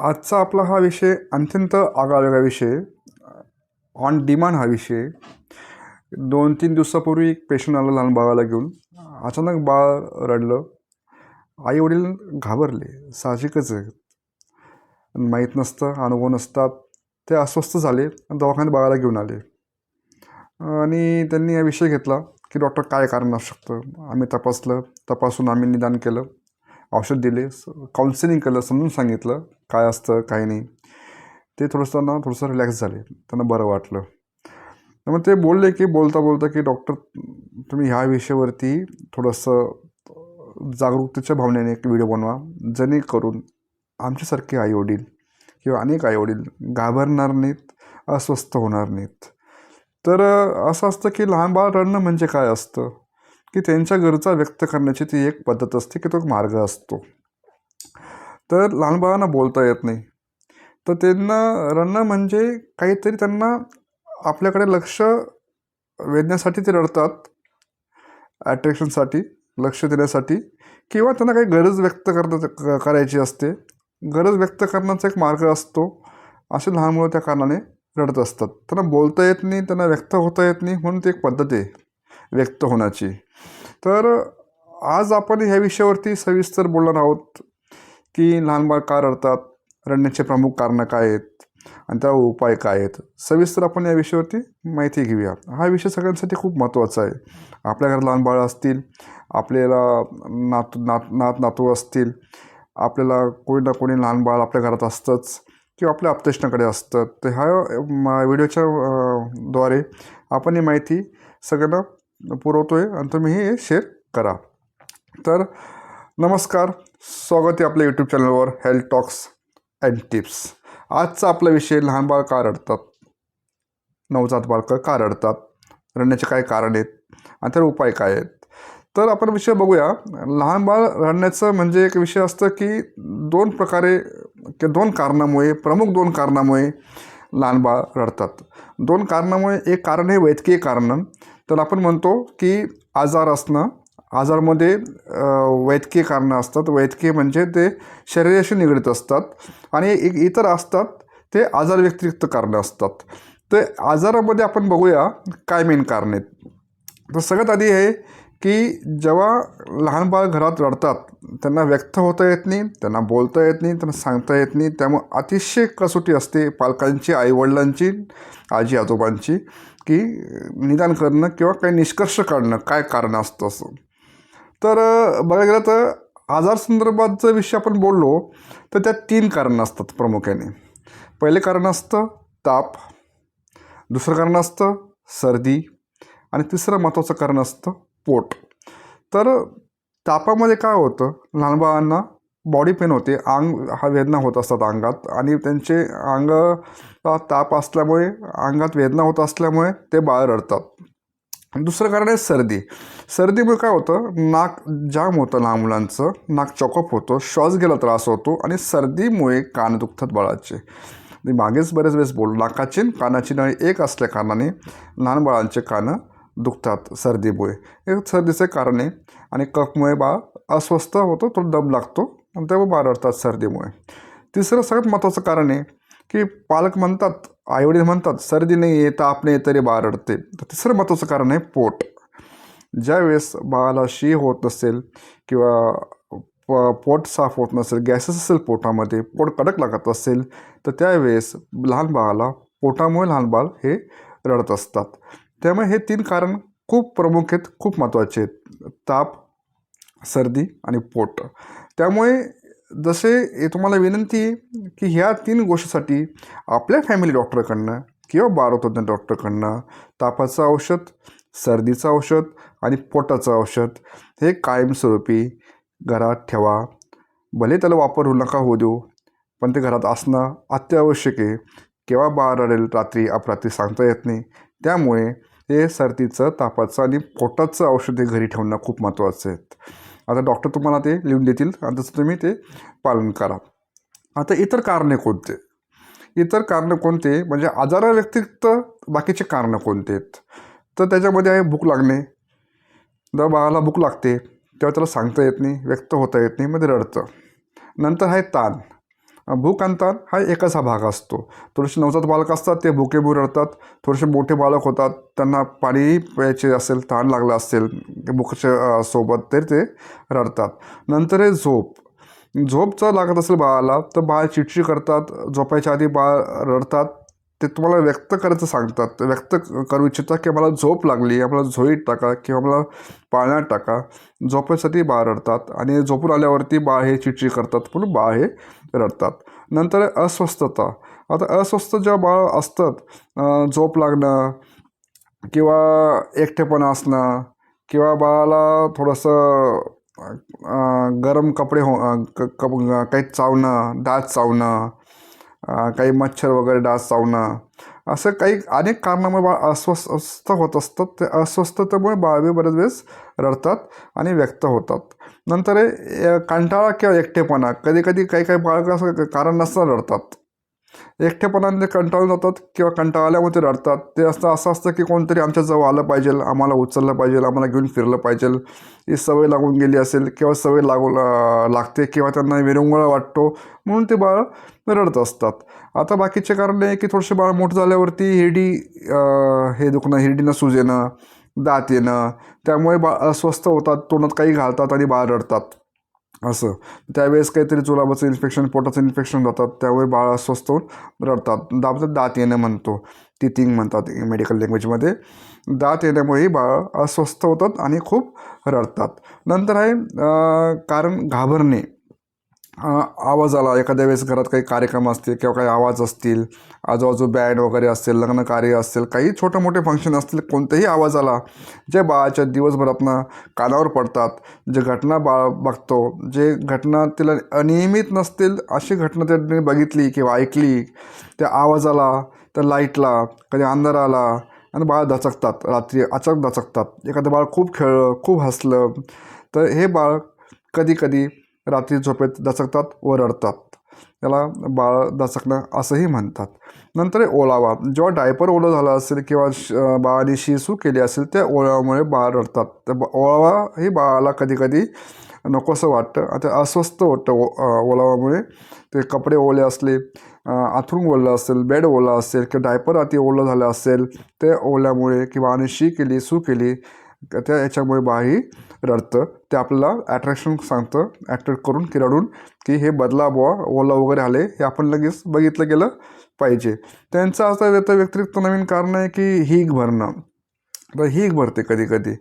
आजचा आपला हा विषय अत्यंत आगळावेगळा विषय. ऑन डिमांड हा विषय. दोन तीन दिवसापूर्वी एक पेशंट आला लहान बाळाला घेऊन. अचानक बाळ रडलं. आई वडील घाबरले. साहजिकच आहे. माहीत नसतं अनुभव नसतात. ते अस्वस्थ झाले आणि दवाखान्यात बाळाला घेऊन आले. आणि त्यांनी हा विषय घेतला की डॉक्टर काय कारण असू शकतं? आम्ही तपासलं. तपासून आम्ही निदान केलं. औषध दिले काउन्सिलिंग केलं समजून सांगितलं काय असतं काय नाही. ते थोडंसं ना थोडंसं रिलॅक्स झाले. त्यांना बरं वाटलं. त्यामुळे ते बोलले की बोलता बोलता की डॉक्टर तुम्ही ह्या विषयावरती थोडंसं जागरूकतेच्या भावनेने एक व्हिडिओ बनवा. जेणेकरून आमच्यासारखे आईवडील किंवा अनेक आईवडील घाबरणार नाहीत अस्वस्थ होणार नाहीत. तर असं असतं की लहान बाळ रडणं म्हणजे काय असतं? की त्यांच्या गरजा व्यक्त करण्याची ती एक पद्धत असते की तो एक मार्ग असतो. तर लहान बाळांना बोलता येत नाही. तर त्यांना रडणं म्हणजे काहीतरी त्यांना आपल्याकडे लक्ष वेधण्यासाठी ते रडतात. ॲट्रॅक्शनसाठी लक्ष देण्यासाठी किंवा त्यांना काही गरज व्यक्त करण्याचं करायची असते. गरज व्यक्त करण्याचा एक मार्ग असतो. असे लहान मुलं त्या कारणाने रडत असतात. त्यांना बोलता येत नाही त्यांना व्यक्त होता येत नाही म्हणून ती एक पद्धत आहे व्यक्त होण्याची. तर आज आपण ह्या विषयावरती सविस्तर बोलणार आहोत की लहान बाळ का रडतात रडण्याचे प्रमुख कारणं काय आहेत आणि त्यावर उपाय काय आहेत. सविस्तर आपण या विषयावरती माहिती घेऊया. हा विषय सगळ्यांसाठी खूप महत्त्वाचा आहे. आपल्या घरात लहान बाळं असतील आपल्याला नातू नात नात नातू असतील आपल्याला कोणी ना कोणी लहान बाळ आपल्या घरात असतंच किंवा आपल्या आपतेष्णाकडे असतं. तर ह्या व्हिडिओच्या द्वारे आपण ही माहिती सगळ्यांना पुरवतो आहे आणि तुम्ही हे शेअर करा. तर नमस्कार स्वागत आहे आपल्या यूट्यूब चॅनलवर हेल्थ टॉक्स अँड टिप्स आजचा आपला विषय लहान बाळ का रडतात नवजात बाळकं का रडतात रडण्याचे काय कारण आहेत? आणि त्यावर उपाय काय आहेत? तर आपण विषय बघूया. लहान बाळ रडण्याचं म्हणजे एक विषय असतं की दोन प्रकारे की दोन कारणामुळे प्रमुख दोन कारणामुळे लहान बाळ रडतात. दोन कारणामुळे एक कारण हे वैद्यकीय कारण. तर आपण म्हणतो की आजार असणं आजारमध्ये वैद्यकीय कारणं असतात. वैद्यकीय म्हणजे ते शरीराशी निगडीत असतात आणि एक इतर असतात ते आजार व्यतिरिक्त कारणं असतात. ते आजारामध्ये आपण बघूया काय मेन कारण आहेत. तर सगळ्यात आधी आहे की जेव्हा लहान बाळ घरात रडतात त्यांना व्यक्त होता येत नाही त्यांना बोलता येत नाही त्यांना सांगता येत नाही त्यामुळे अतिशय कसोटी असते पालकांची आईवडिलांची आजी आजोबांची की निदान करणं किंवा काही निष्कर्ष काढणं काय कारण असतं असं. तर बघायला गेलं तर आजार संदर्भातचा विषय आपण बोललो तर त्यात तीन कारणं असतात प्रामुख्याने. पहिले कारण असतं ताप दुसरं कारण असतं सर्दी आणि तिसरं महत्त्वाचं कारण असतं पोट. तर तापामध्ये काय होतं? लहान बाळांना बॉडी पेन होते अंग हा वेदना होत असतात अंगात. आणि त्यांचे अंग ताप असल्यामुळे अंगात वेदना होत असल्यामुळे ते बाळ रडतात. दुसरं कारण आहे सर्दी. सर्दीमुळे काय होतं नाक जाम होतं लहान मुलांचं नाक चॉकअप होतं श्वास गेला त्रास होतो आणि सर्दीमुळे कान दुखतात बाळाचे. मी मागेच बरेच वेळेस बोल नाकाची कानाची नळी एक असल्या कारणाने लहान बाळांचे कानं दुखतात सर्दीमुळे. हे सर्दीचे कारण आहे आणि कफमुळे बाळ अस्वस्थ होतो तो दम लागतो. आणि तेव्हा बाळ रडतात सर्दीमुळे. तिसरं सगळ्यात महत्त्वाचं कारण आहे की पालक म्हणतात आईवडील म्हणतात सर्दी नाही आहे ताप नाही तरी बाळ रडते. तर तिसरं महत्त्वाचं कारण आहे पोट. ज्यावेळेस बाळाला शी होत नसेल किंवा प पोट साफ होत नसेल गॅसेस असेल पोटामध्ये पोट कडक लागत असेल तर त्यावेळेस लहान बाळाला पोटामुळे लहान बाळ हे रडत असतात. त्यामुळे हे तीन कारण खूप प्रमुख आहेत खूप महत्त्वाचे आहेत. ताप सर्दी आणि पोट. त्यामुळे जसे हे तुम्हाला विनंती आहे की ह्या तीन गोष्टीसाठी आपल्या फॅमिली डॉक्टरकडनं किंवा बारोतज्ञ डॉक्टरकडनं तापाचं औषध सर्दीचं औषध आणि पोटाचं औषध हे कायमस्वरूपी घरात ठेवा. भले त्याला वापर होऊ नका होऊ देऊ पण ते घरात असणं अत्यावश्यक आहे. केव्हा बाळ रडेल रात्री अपरात्री सांगता येत नाही. त्यामुळे हे सर्दीचं तापाचं आणि पोटाचं औषध हे घरी ठेवणं खूप महत्त्वाचं आहे. आता डॉक्टर तुम्हाला ते लिहून देतील आणि तसं तुम्ही ते पालन करा. आता इतर कारणे कोणते? इतर कारणं कोणते? म्हणजे आजाराव्यतिरिक्त बाकीचे कारणं कोणते? आहेत तर त्याच्यामध्ये आहे भूक लागणे. जर बाळाला भूक लागते तेव्हा त्याला सांगता येत नाही व्यक्त होता येत नाही मध्ये रडतं. नंतर आहे ताण. भूक हा एकच हा भाग असतो. थोडेसे नवजात बालक असतात ते भुकेभूर रडतात थोडेसे मोठे बालक होतात त्यांना पाणी प्यायचे असेल ताण लागलं असेल भुकच्या सोबत तर ते रडतात. नंतर आहे झोप. झोप जर लागत असेल बाळाला तर बाळ चिडचिड करतात झोपायच्या आधी बाळ रडतात ते तुम्हाला व्यक्त करायचं सांगतात. व्यक्त करू इच्छितात की मला झोप लागली आम्हाला झोईत टाका किंवा मला पाळण्यात टाका. झोपेसाठी बाळ रडतात आणि झोपून आल्यावरती बाळ हे चिडचिड करतात म्हणून बाळ हे रडतात. नंतर अस्वस्थता. आता अस्वस्थ जेव्हा बाळ असतात झोप लागणं किंवा एकटेपणा असणं किंवा बाळाला थोडंसं गरम कपडे हो क कप काही चावणं दात चावणं काही मच्छर वगैरे डास चावणं असं काही अनेक कारणामुळे बाळ अस्वस्थ होत असतात. ते अस्वस्थतेमुळे बाळवे बरेच वेळेस रडतात आणि व्यक्त होतात. नंतर हे कंटाळा किंवा एकटेपणा कधी कधी काही काही बाळकं असं कारण नसताना रडतात. एकटेपणाने कंटाळून जातात किंवा कंटाळल्यामुळे ते रडतात. ते असतं असं असतं की कोणतरी आमच्याजवळ आलं पाहिजे आम्हाला उचललं पाहिजे आम्हाला घेऊन फिरलं पाहिजे ही सवय लागून गेली असेल किंवा सवय लागू लागते किंवा त्यांना विरंगुळा वाटतो म्हणून ते बाळ रडत असतात. आता बाकीचे कारण आहे की थोडेसे बाळ मोठं झाल्यावरती हिरडी हे दुखणं हिरडीनं सूज येणं दात येणं त्यामुळे बाळ अस्वस्थ होतात तोंडात काही घालतात आणि बाळ रडतात. असं. त्यावेळेस काहीतरी चुलाबाचं इन्फेक्शन पोटाचं इन्फेक्शन जातात. त्यावेळी बाळ अस्वस्थ होऊन रडतात. दाबतात दात येणं म्हणतो. टिथिंग म्हणतात मेडिकल लँग्वेजमध्ये दात येण्यामुळेही बाळ अस्वस्थ होतात आणि खूप रडतात. नंतर आहे कारण घाबरणे. आवाज आला. एखाद्या वेळेस घरात काही कार्यक्रम असतील किंवा काही आवाज असतील आजूबाजू बँड वगैरे असेल लग्न कार्य काही छोटे मोठे फंक्शन असतील कोणत्याही आवाज आला जे बाळाच्या दिवसभरातनं कानावर पडतात जे घटना बाळ बघतो जे घटना तिला अनियमित नसतील अशी घटना त्यांनी बघितली किंवा ऐकली त्या आवाजाला त्या लाईटला कधी अंधार आला आणि बाळ दचकतात रात्री अचक दचकतात एखादं बाळ खूप खेळलं खूप हसलं तर हे बाळ कधी कधी रात्री झोपेत दचकतात व रडतात. याला बाळ दचकणं असंही म्हणतात. नंतर ओलावा जेव्हा डायपर ओलं झालं असेल किंवा श बाळाने शिसू केली असेल त्या ओलावामुळे बाळ रडतात. तर ब- ओलावा ही बाळाला कधीकधी नकोसं वाटतं. आता अस्वस्थ वाटतं ओ ओलावामुळे. ते कपडे ओले असले आथरूंग आथरून ओलं असेल बेड ओला असेल किंवा डायपर अति ओलं झालं असेल ते ओल्यामुळे किंवा आणि शी केली सू केली त्या याच्यामुळे बाळही रडतं. ते आपल्याला ॲट्रॅक्शन सांगतं. ॲट्रॅक्ट करून की रडून की हे बदला बुवा ओला वगैरे आले हे आपण लगेच बघितलं गेलं पाहिजे. त्यांचं असं व्यत व्यतिरिक्त नवीन कारण आहे की हीग भरणं. तर हीग भरते कधी कधी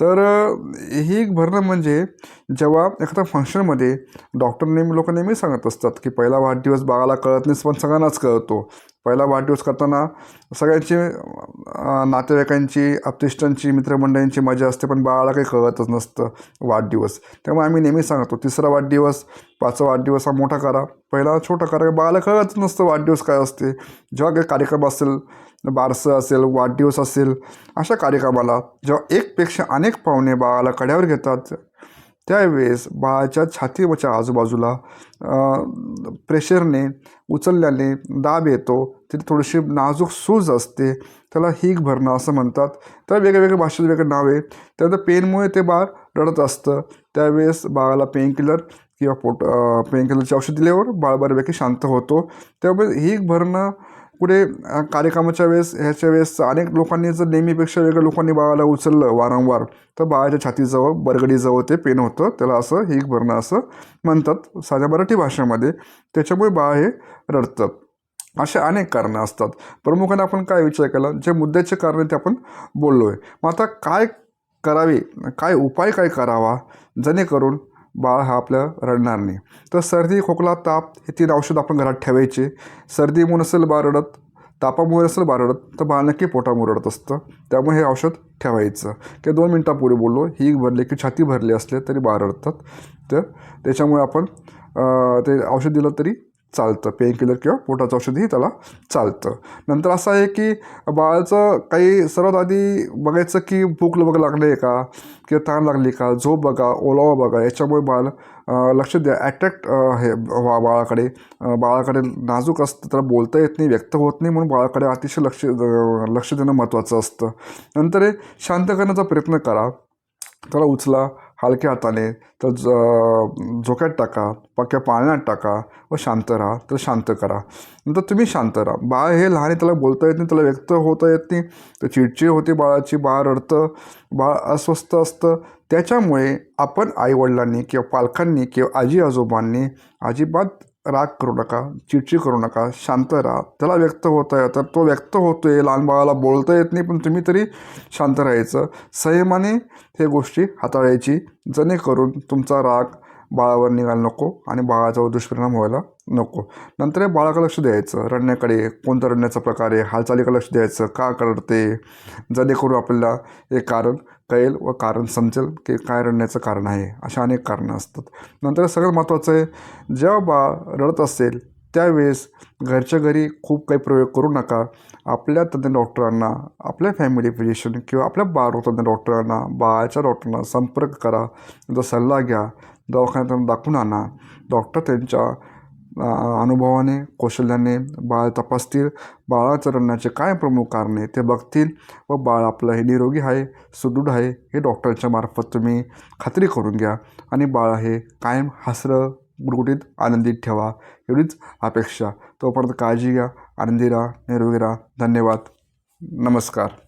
तर अं, हीग भरणं म्हणजे जेव्हा एखाद्या फंक्शनमध्ये डॉक्टर नेहमी लोक नेहमी सांगत असतात की पहिला वाढदिवस बाळाला कळत नाही पण सगळ्यांनाच कळतो. पहिला वाढदिवस करताना सगळ्यांची नातेवाईकांची आप्तेष्टांची मित्रमंडळींची मजा असते पण बाळाला काही कळतच नसतं वाढदिवस. त्यामुळे आम्ही नेहमी सांगतो तिसरा वाढदिवस पाचवा वाढदिवस हा मोठा करा. पहिला छोटा करा बाळाला कळतच नसतं वाढदिवस काय असते. जेव्हा काही कार्यक्रम असेल बारसं असेल वाढदिवस असेल अशा कार्यक्रमाला जेव्हा एकपेक्षा अनेक पाहुणे बाळाला कड्यावर घेतात त्यावेळेस बाळाच्या छातीच्या आजूबाजूला प्रेशरने उचलल्याने दाब येतो. तिथे थोडीशी नाजूक सूज असते. त्याला हीक भरणं असं म्हणतात. तर वेगवेगळ्या भाषेत वेगळे नाव. आहे त्यानंतर पेनमुळे ते बाळ रडत असतं. त्यावेळेस बाळाला पेनकिलर किंवा पोट पेनकिलरची औषध दिल्यावर बाळ बऱ्यापैकी शांत होतो. त्यामुळे हीक भरणं पुढे कार्यक्रमाच्या वेळेस ह्याच्या वेळेस अनेक लोकांनी जर नेहमीपेक्षा वेगळ्या लोकांनी बाळाला उचललं वारंवार तर बाळाच्या छातीजवळ बरगडीजवळ ते पेन होतं. त्याला असं हिक भरणं असं म्हणतात साध्या मराठी भाषेमध्ये. त्याच्यामुळे बाळ हे रडतं. असे अनेक कारणं असतात. प्रमुखाने आपण काय विचार केला? जे मुद्द्याचे कारण ते आपण बोललो आहे मग आता काय करावे? काय उपाय काय करावा? जेणेकरून बाळ हा आपलं रडणार नाही. तर सर्दी खोकला ताप हे तीन औषध आपण घरात ठेवायचे. सर्दीमुळे नसेल बाळ रडत तापामुळे असेल बाळ रडत तर बाळ नक्की पोटामुळे रडत असतं. त्यामुळे हे औषध ठेवायचं. किंवा दोन मिनटापूर्वी बोललो ही भरली की छाती भरली असले तरी बाळ रडतात. तर त्याच्यामुळे आपण ते औषध दिलं तरी चालतं. पेनकिलर किंवा पोटाचं औषधही त्याला चालतं. नंतर असं आहे की बाळाचं काही सर्वात आधी बघायचं की भूक वगैरे लागली आहे का? किंवा ताण लागली का? झोप बघा ओलावा बघा याच्यामुळे बाळ लक्ष द्या. ॲट्रॅक्ट हे बा बाळाकडे बाळाकडे नाजूक असतं त्याला बोलता येत नाही व्यक्त होत नाही म्हणून बाळाकडे अतिशय लक्ष लक्ष देणं महत्त्वाचं असतं. नंतर हे शांत करण्याचा प्रयत्न करा. त्याला उचला. हलक्या हाताने तर ज झोक्यात टाका पक्या पाळण्यात टाका व शांत राहा तर शांत करा. नंतर तुम्ही शांत राहा. बाळ हे लहान त्याला बोलता येत नाही त्याला व्यक्त होता येत नाही. तर चिडचिड होते बाळाची बाळ रडतं बाळ अस्वस्थ असतं. त्याच्यामुळे आपण आईवडिलांनी किंवा पालकांनी किंवा आजी आजोबांनी अजिबात राग करू नका चिडचिड करू नका शांत राहा. त्याला व्यक्त होत आहे तर तो व्यक्त होतो आहे लहान बाळाला बोलता येत नाही पण तुम्ही तरी शांत राहायचं. संयमाने हे गोष्टी हाताळायची. जेणेकरून तुमचा राग बाळावर निघायला नको आणि बाळाचा दुष्परिणाम व्हायला नको. नंतर बाळाकडे लक्ष द्यायचं. रडण्याकडे कोणत्या रडण्याचा प्रकार आहे? हालचालीकडे लक्ष द्यायचं. का करते? जेणेकरून आपल्याला हे कारण कळेल व कारण समजेल की काय रडण्याचं कारण आहे अशा अनेक कारणं असतात. नंतर सगळ्यात महत्त्वाचं आहे जेव्हा बाळ रडत असेल त्यावेळेस घरच्या घरी खूप काही प्रयोग करू नका. आपल्या तज्ञ डॉक्टरांना आपल्या फॅमिली फिजिशियन किंवा आपल्या बाळतज्ञ डॉक्टरांना बाळाच्या डॉक्टरांना संपर्क करा. त्यांचा सल्ला घ्या दवाखान्यात दाखवून आणा. डॉक्टर त्यांच्या अनुभवाने कौशल्याने बाळ तपासतील. बाळाचं रडण्याचे काय प्रमुख कारण आहे ते बघतील व बाळ आपलं हे निरोगी आहे सुदृढ आहे हे डॉक्टरांच्या मार्फत तुम्ही खात्री करून घ्या आणि बाळ हे कायम हसरं गुटगुटीत आनंदित ठेवा एवढीच अपेक्षा. तोपर्यंत काळजी घ्या आनंदी राहा निरोगी राहा. धन्यवाद. नमस्कार.